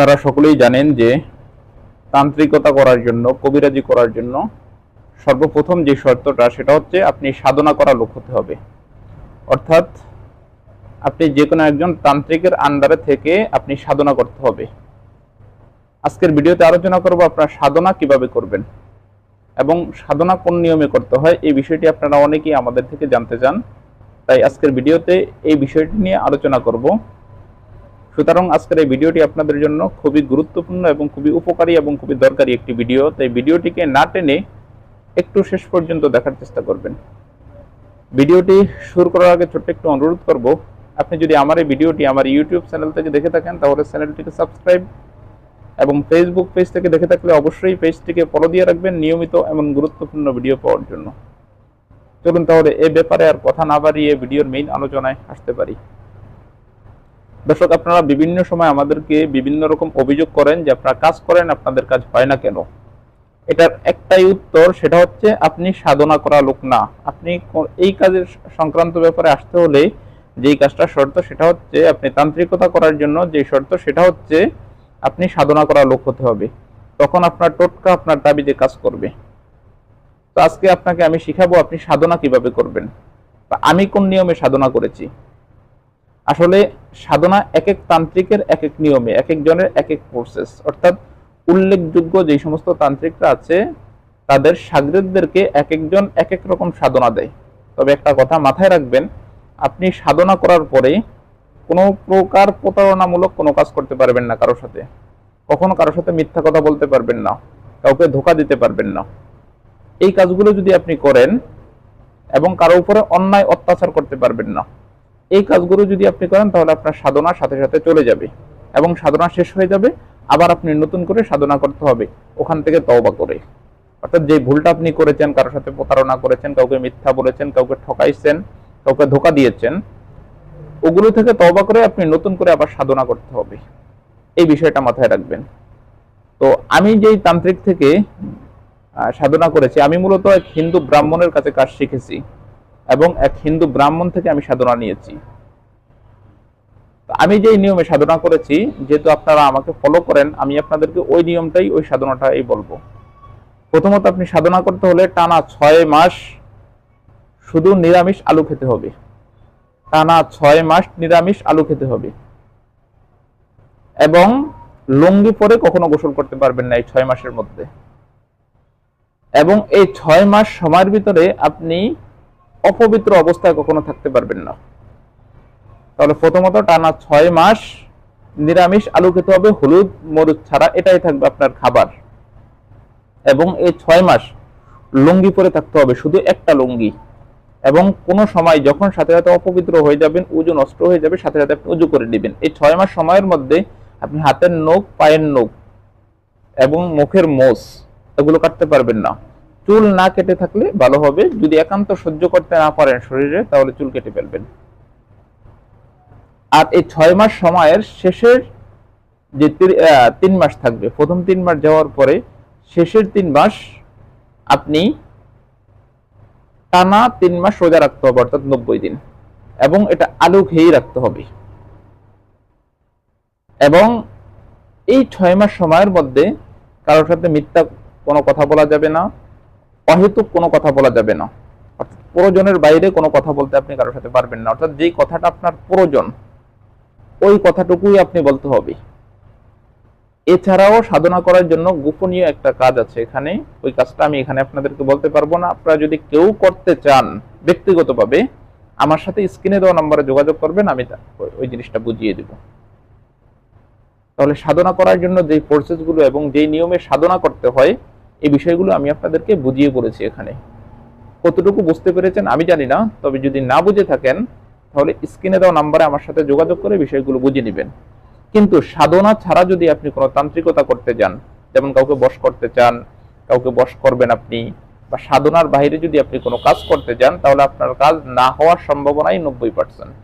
আপনারা সকলেই জানেন যে তান্ত্রিকতা করার জন্য, কবিরাজি করার জন্য সর্বপ্রথম যে শর্তটা, সেটা হচ্ছে আপনি সাধনা করা লোক হতে হবে। অর্থাৎ আপনি যে কোনো একজন তান্ত্রিকের আন্ডারে থেকে আপনি সাধনা করতে হবে। আজকের ভিডিওতে আলোচনা করব আপনার সাধনা কীভাবে করবেন এবং সাধনা কোন নিয়মে করতে হয়, এই বিষয়টি আপনারা অনেকেই আমাদের থেকে জানতে চান। তাই আজকের ভিডিওতে এই বিষয়টি নিয়ে আলোচনা করব। সুতরাং আজকের এই ভিডিওটি আপনাদের জন্য খুবই গুরুত্বপূর্ণ এবং খুবই উপকারী এবং খুবই দরকারি একটি ভিডিও। তাই ভিডিওটিকে না টেনে একটু শেষ পর্যন্ত দেখার চেষ্টা করবেন। ভিডিওটি শুরু করার আগে ছোট্ট একটু অনুরোধ করব, আপনি যদি আমার এই ভিডিওটি আমার ইউটিউব চ্যানেল থেকে দেখে থাকেন, তাহলে চ্যানেলটিকে সাবস্ক্রাইব এবং ফেসবুক পেজ থেকে দেখে থাকলে অবশ্যই পেজটিকে ফলো দিয়ে রাখবেন নিয়মিত এমন গুরুত্বপূর্ণ ভিডিও পাওয়ার জন্য। চলুন তাহলে এ ব্যাপারে আর কথা না বাড়িয়ে ভিডিওর মেইন আলোচনায় আসতে পারি। দর্শক, আপনারা বিভিন্ন সময় আমাদেরকে বিভিন্ন রকম অভিযোগ করেন যে আপনারা কাজ করেন, আপনাদের কাজ হয় না কেন? এটার একটাই উত্তর, সেটা হচ্ছে আপনি সাধনা করা লোক না। আপনি এই কাজের সংক্রান্ত ব্যাপারে আসতে হলে যেই কাজটা শর্ত, সেটা হচ্ছে আপনি তান্ত্রিকতা করার জন্য যে শর্ত, সেটা হচ্ছে আপনি সাধনা করা লোক হতে হবে। তখন আপনার টোটকা, আপনার দাবিতে কাজ করবে। তো আজকে আপনাকে আমি শিখাবো আপনি সাধনা কীভাবে করবেন। আমি কোন নিয়মে সাধনা করেছি? আসলে সাধনা এক এক তান্ত্রিকের এক এক নিয়মে এক একজনের এক এক প্রসেস অর্থাৎ উল্লেখযোগ্য যে সমস্ত তান্ত্রিকরা আছে, তাদের সাগরেদদেরকে এক একজন এক এক রকম সাধনা দেয়। তবে একটা কথা মাথায় রাখবেন, আপনি সাধনা করার পরে কোনো প্রকার প্রতারণামূলক কোনো কাজ করতে পারবেন না কারোর সাথে। কখনো কারোর সাথে মিথ্যা কথা বলতে পারবেন না, কাউকে ধোকা দিতে পারবেন না। এই কাজগুলো যদি আপনি করেন, এবং কারও উপরে অন্যায় অত্যাচার করতে পারবেন না এই কাজগুলো যদি আপনি করেন, তাহলে আপনার সাধনা সাথে সাথে চলে যাবে এবং সাধনা শেষ হয়ে যাবে। আবার আপনি নতুন করে সাধনা করতে হবে, ওখান থেকে তওবা করে। অর্থাৎ যে ভুলটা আপনি করেছেন, কারোর সাথে প্রতারণা করেছেন, কাউকে মিথ্যা বলেছেন, কাউকে ঠকাইছেন, কাউকে ধোকা দিয়েছেন, ওগুলো থেকে তওবা করে আপনি নতুন করে আবার সাধনা করতে হবে। এই বিষয়টা মাথায় রাখবেন। তো আমি যেই তান্ত্রিক থেকে সাধনা করেছি, আমি মূলত এক হিন্দু ব্রাহ্মণের কাছে কাজ শিখেছি। এবং এক হিন্দু ব্রাহ্মণ থেকে আমি সাধনা নিয়েছি। আমি যেই নিয়মে সাধনা করেছি, যেহেতু আপনারা আমাকে ফলো করেন, আমি আপনাদেরকে ওই নিয়মটাই, ওই সাধনাটাই বলব। প্রথমত আপনি সাধনা করতে হলে টানা ছয় মাস শুধু নিরামিষ আলু খেতে হবে। টানা ছয় মাস নিরামিষ আলু খেতে হবে। এবং লুঙ্গি পরে কখনো গোসল করতে পারবেন না এই ছয় মাসের মধ্যে। এবং এই ছয় মাস সময়ের ভিতরে আপনি অপবিত্র অবস্থায় কখনো থাকতে পারবেন না। তাহলে প্রথমত টানা ছয় মাস নিরামিষ আলু খেতে হবে, হলুদ, মরিচ ছাড়া এটাই থাকবে আপনার খাবার। এবং এই ছয় মাস লুঙ্গি পরে থাকতে হবে, শুধু একটা লুঙ্গি। এবং কোনো সময় যখন সাথে সাথে অপবিত্র হয়ে যাবেন উজু নষ্ট হয়ে যাবে, সাথে সাথে আপনি উজু করে দিবেন এই ছয় মাস সময়ের মধ্যে আপনি হাতের নখ, পায়ের নখ এবং মুখের মোষ, এগুলো কাটতে পারবেন না। চুল না কেটে থাকলে ভালো হবে। যদি একান্ত সহ্য করতে না পারেন শরীরে, তাহলে চুল কেটে ফেলবেন। আর এই ছয় মাস সময়ের শেষের যে তিন মাস থাকবে, প্রথম তিন মাস যাওয়ার পরে শেষের তিন মাস আপনি টানা তিন মাস রোজা রাখতে হবে, অর্থাৎ নব্বই দিন। এবং এটা আলু খেয়েই রাখতে হবে। এবং এই ছয় মাস সময়ের মধ্যে কারোর সাথে মিথ্যা কোনো কথা বলা যাবে না। অহেতুক কোনো কথা বলা যাবে না। অর্থাৎ প্রয়োজনের বাইরে কোনো কথা বলতে আপনি কারোর সাথে পারবেন না। অর্থাৎ যেই কথাটা আপনার প্রয়োজন, ওই কথাটুকুই আপনি বলতে হবে। এছাড়াও সাধনা করার জন্য গোপনীয় একটা কাজ আছে এখানে। ওই কাজটা আমি এখানে আপনাদেরকে বলতে পারব না। আপনারা যদি কেউ করতে চান ব্যক্তিগতভাবে, আমার সাথে স্ক্রিনে দেওয়া নম্বরে যোগাযোগ করবেন, আমি ওই- জিনিসটা বুঝিয়ে দেব। তাহলে সাধনা করার জন্য যেই প্রসেসগুলো এবং যেই নিয়মে সাধনা করতে হয় এই বিষয়গুলো আমি আপনাদেরকে বুঝিয়ে বলেছি এখানে। কতটুকু বুঝতে পেরেছেন আমি জানি না, তবে যদি না বুঝে থাকেন, তাহলে স্ক্রিনে দেওয়া নাম্বারে আমার সাথে যোগাযোগ করে বিষয়গুলো বুঝে নেবেন। কিন্তু সাধনা ছাড়া যদি আপনি কোনো তান্ত্রিকতা করতে যান, যেমন কাউকে বশ করতে চান, কাউকে বশ করবেন আপনি, বা সাধনার বাইরে যদি আপনি কোনো কাজ করতে যান, তাহলে আপনার কাজ না হওয়ার সম্ভাবনাই নব্বই পার্সেন্ট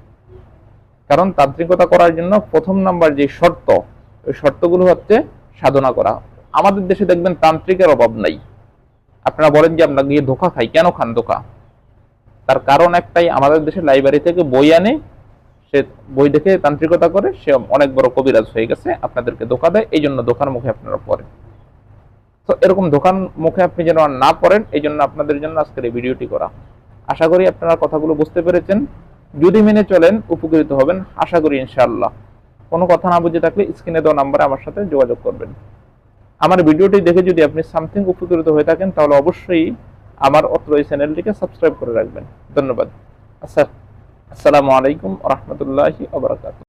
কারণ তান্ত্রিকতা করার জন্য প্রথম নাম্বার যে শর্ত, ওই শর্তগুলো হচ্ছে সাধনা করা। আমাদের দেশে দেখবেন তান্ত্রিকের অভাব নাই। আপনারা বলেন যে আমরা গিয়ে ধোকা খাই কেন খান ধোকা? তার কারণ একটাই, আমাদের দেশে লাইব্রেরি থেকে বই আনে, সে বই দেখে তান্ত্রিকতা করে, সে অনেক বড় কবিরাজ হয়ে গেছে, আপনাদেরকে ধোকা দেয় এই জন্য দোকান মুখে আপনারা পড়েন। তো এরকম দোকান মুখে আপনি যেন আর না পড়েন এই জন্য আপনাদের জন্য আজকের এই ভিডিওটি করা। আশা করি আপনারা কথাগুলো বুঝতে পেরেছেন। যদি মেনে চলেন, উপকৃত হবেন, আশা করি ইনশাআল্লাহ। কোনো কথা না বুঝে থাকলে স্ক্রিনে দেওয়া নাম্বারে আমার সাথে যোগাযোগ করবেন। আমার ভিডিওটি দেখে যদি আপনি সামথিং উপকৃত হয়ে থাকেন, তাহলে অবশ্যই আমার অত্র এই চ্যানেলটিকে সাবস্ক্রাইব করে রাখবেন। ধন্যবাদ। আচ্ছা আসসালামু আলাইকুম রহমতুল্লাহি আবরাকাত